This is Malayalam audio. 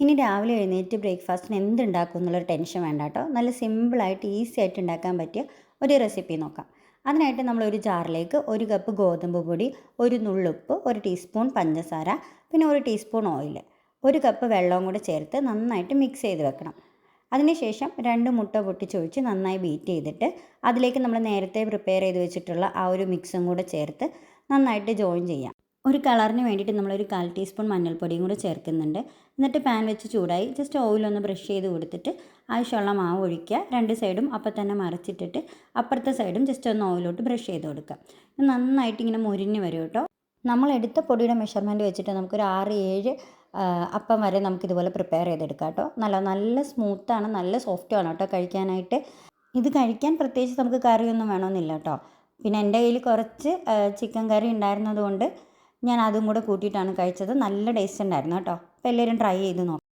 ഇനി രാവിലെ എഴുന്നേറ്റ് ബ്രേക്ക്ഫാസ്റ്റിന് എന്തുണ്ടാക്കും എന്നുള്ളൊരു ടെൻഷൻ വേണ്ട കേട്ടോ. നല്ല സിമ്പിളായിട്ട് ഈസി ആയിട്ട് ഉണ്ടാക്കാൻ പറ്റിയ ഒരു റെസിപ്പി നോക്കാം. അതിനായിട്ട് നമ്മൾ ഒരു ജാറിലേക്ക് ഒരു കപ്പ് ഗോതമ്പ് പൊടി ഒരു നുള്ളുപ്പ് ഒരു ടീസ്പൂൺ പഞ്ചസാര പിന്നെ ഒരു ടീസ്പൂൺ ഓയിൽ ഒരു കപ്പ് വെള്ളവും കൂടെ ചേർത്ത് നന്നായിട്ട് മിക്സ് ചെയ്ത് വെക്കണം. അതിനുശേഷം രണ്ട് മുട്ട പൊട്ടിച്ചൊഴിച്ച് നന്നായി ബീറ്റ് ചെയ്തിട്ട് അതിലേക്ക് നമ്മൾ നേരത്തെ പ്രിപ്പയർ ചെയ്ത് വെച്ചിട്ടുള്ള ആ ഒരു മിക്സും കൂടെ ചേർത്ത് നന്നായിട്ട് ജോയിൻ ചെയ്യാം. ഒരു കളറിന് വേണ്ടിയിട്ട് നമ്മളൊരു കാൽ ടീസ്പൂൺ മഞ്ഞൾപ്പൊടിയും കൂടെ ചേർക്കുന്നുണ്ട്. എന്നിട്ട് പാൻ വെച്ച് ചൂടായി ജസ്റ്റ് ഓയിലൊന്ന് ബ്രഷ് ചെയ്ത് കൊടുത്തിട്ട് ആവശ്യമുള്ള മാവ് ഒഴിക്കുക. രണ്ട് സൈഡും അപ്പം തന്നെ മറിച്ചിട്ടിട്ട് അപ്പുറത്തെ സൈഡും ജസ്റ്റ് ഒന്ന് ഓയിലോട്ട് ബ്രഷ് ചെയ്ത് കൊടുക്കുക. നന്നായിട്ട് ഇങ്ങനെ മുരിഞ്ഞ് വരും കേട്ടോ. നമ്മൾ എടുത്ത പൊടിയുടെ മെഷർമെന്റ് വെച്ചിട്ട് നമുക്കൊരു ആറ് ഏഴ് അപ്പം വരെ നമുക്കിതുപോലെ പ്രിപ്പയർ ചെയ്തെടുക്കാം കേട്ടോ. നല്ല നല്ല സ്മൂത്താണ് നല്ല സോഫ്റ്റുമാണ് കേട്ടോ കഴിക്കാനായിട്ട്. ഇത് കഴിക്കാൻ പ്രത്യേകിച്ച് നമുക്ക് കറിയൊന്നും വേണമെന്നില്ല കേട്ടോ. പിന്നെ എന്റെ കയ്യിൽ കുറച്ച് ചിക്കൻ കറി ഉണ്ടായിരുന്നത് കൊണ്ട് ഞാൻ അതും കൂടെ കൂട്ടിയിട്ടാണ് കഴിച്ചത്. നല്ല ടേസ്റ്റ് ഉണ്ടായിരുന്നു കേട്ടോ. അപ്പോൾ എല്ലാവരും ട്രൈ ചെയ്ത് നോക്കാം.